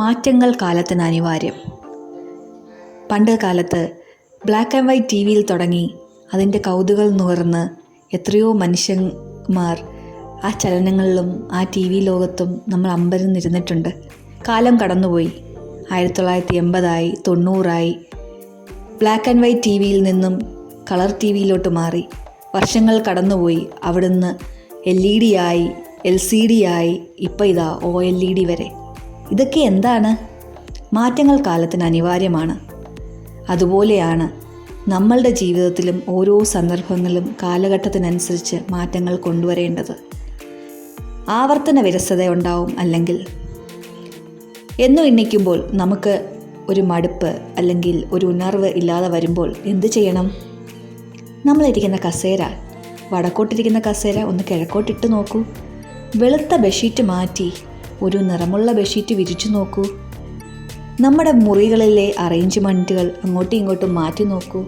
മാറ്റങ്ങൾ കാലത്തിന് അനിവാര്യം. പണ്ട് കാലത്ത് ബ്ലാക്ക് ആൻഡ് വൈറ്റ് ടി വിയിൽ തുടങ്ങി അതിന്റെ കൗതുകൾ നുകർന്ന് എത്രയോ മനുഷ്യന്മാർ ആ ചലനങ്ങളിലും ആ ടി വി ലോകത്തും നമ്മൾ അമ്പരന്നിരുന്നിട്ടുണ്ട് കാലം കടന്നുപോയി. ആയിരത്തി തൊള്ളായിരത്തി എൺപതായി തൊണ്ണൂറായി ബ്ലാക്ക് ആൻഡ് വൈറ്റ് ടി വിയിൽ നിന്നും കളർ ടി വിയിലോട്ട് മാറി. വർഷങ്ങൾ കടന്നുപോയി. അവിടുന്ന് എൽ ഇ ഡി ആയി എൽ സി ഡി ആയി ഇപ്പോൾ ഇതാ ഒ എൽ ഇ ഡി വരെ. ഇതൊക്കെ എന്താണ്? മാറ്റങ്ങൾ കാലത്തിന് അനിവാര്യമാണ്. അതുപോലെയാണ് നമ്മളുടെ ജീവിതത്തിലും ഓരോ സന്ദർഭങ്ങളിലും കാലഘട്ടത്തിനനുസരിച്ച് മാറ്റങ്ങൾ കൊണ്ടുവരേണ്ടത്. ആവർത്തന വിരസത ഉണ്ടാവും അല്ലെങ്കിൽ എന്നും എണ്ണിക്കുമ്പോൾ നമുക്ക് ഒരു മടുപ്പ് അല്ലെങ്കിൽ ഒരു ഉണർവ് ഇല്ലാതെ വരുമ്പോൾ എന്ത് ചെയ്യണം? നമ്മളിരിക്കുന്ന കസേര വടക്കോട്ടിരിക്കുന്ന കസേര ഒന്ന് കിഴക്കോട്ടിട്ട് നോക്കൂ. വെളുത്ത ബെഡ്ഷീറ്റ് മാറ്റി ഒരു നിറമുള്ള ബെഡ്ഷീറ്റ് വിരിച്ചു നോക്കൂ. നമ്മുടെ മുറികളിലെ അറേഞ്ച്മെന്റുകൾ അങ്ങോട്ടും ഇങ്ങോട്ടും മാറ്റി നോക്കൂ.